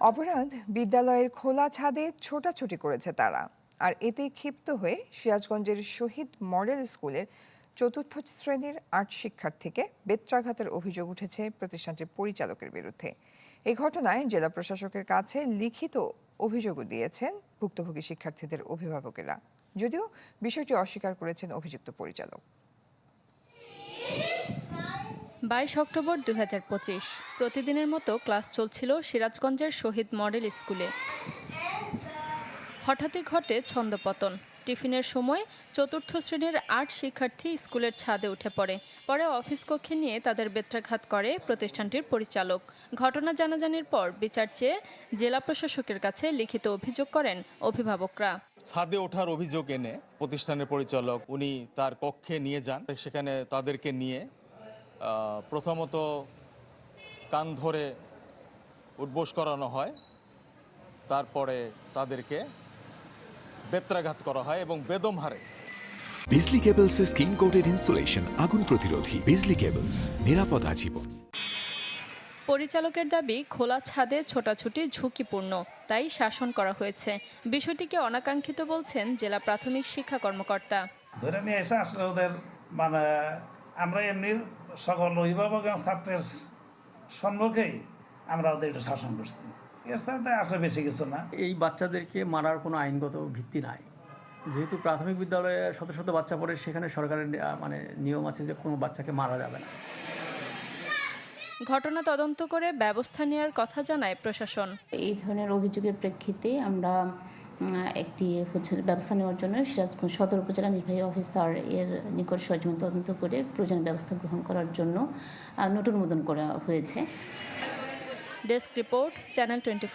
অপরাধ বিদ্যালয়ের খোলা ছাদে ছোটাছুটি করেছে তারা। আর এতে ক্ষিপ্ত হয়ে সিরাজগঞ্জের শহীদ মডেল স্কুলের চতুর্থ শ্রেণির আর্ট শিক্ষার্থীকে বেত্রাঘাতের অভিযোগ উঠেছে প্রতিষ্ঠানটির পরিচালকের বিরুদ্ধে। এই ঘটনায় জেলা প্রশাসকের কাছে লিখিত অভিযোগও দিয়েছেন ভুক্তভোগী শিক্ষার্থীদের অভিভাবকেরা। যদিও বিষয়টি অস্বীকার করেছেন অভিযুক্ত পরিচালক। বাইশ অক্টোবর দুই হাজার পঁচিশ। প্রতিদিনের মতো ক্লাস চলছিল সিরাজগঞ্জের শহীদ মডেল স্কুলে। হঠাৎই ঘটে ছন্দপতন। টিফিনের সময় চতুর্থ শ্রেণির আট শিক্ষার্থী স্কুলের ছাদে উঠে পড়ে। পরে অফিস কক্ষে নিয়ে তাদের বেত্রাঘাত করে প্রতিষ্ঠানটির পরিচালক। ঘটনা জানাজানির পর বিচার চেয়ে জেলা প্রশাসকের কাছে লিখিত অভিযোগ করেন অভিভাবকরা। ছাদে ওঠার অভিযোগ এনে প্রতিষ্ঠানের পরিচালক, উনি তার কক্ষে নিয়ে যান। সেখানে তাদেরকে নিয়ে প্রথমত কান ধরে উদ্বোস করানো হয় তারপরে তাদেরকে বেত্রাঘাত করা হয় এবং বেদম হারে। বিজলি কেবলসের স্কিন কোটেড ইনসুলেশন আগুন প্রতিরোধী বিজলি কেবলস নিরাপদ আজীবন। পরিচালকের দাবি খোলা ছাদে ছোটাছুটি ঝুঁকিপূর্ণ তাই শাসন করা হয়েছে। বিষয়টিকে অনাকাঙ্ক্ষিত বলছেন জেলা প্রাথমিক শিক্ষা কর্মকর্তা। ধরে নিয়ে এসে আসলে ওদের মানে আমরা এমনি সকল অভিভাবক এবং ছাত্রের সম্মুখেই আমরা ওদের একটু শাসন করছি। এর সাথে আসলে বেশি কিছু না। এই বাচ্চাদেরকে মারার কোনো আইনগত ভিত্তি নাই। যেহেতু প্রাথমিক বিদ্যালয়ে শত শত বাচ্চা পড়ে, সেখানে সরকারের মানে নিয়ম আছে যে কোনো বাচ্চাকে মারা যাবে না। ঘটনা তদন্ত করে ব্যবস্থা নেওয়ার কথা জানায় প্রশাসন। এই ধরনের অভিযোগের প্রেক্ষিতে আমরা একটি হচ্ছে ব্যবস্থা নেওয়ার জন্য সিরাজগঞ্জ সদর উপজেলা নির্বাহী অফিসার এর নিকট সরজমিন তদন্ত করে প্রয়োজন ব্যবস্থা গ্রহণ করার জন্য নতুন মোদন করা হয়েছে। Desk report channel twenty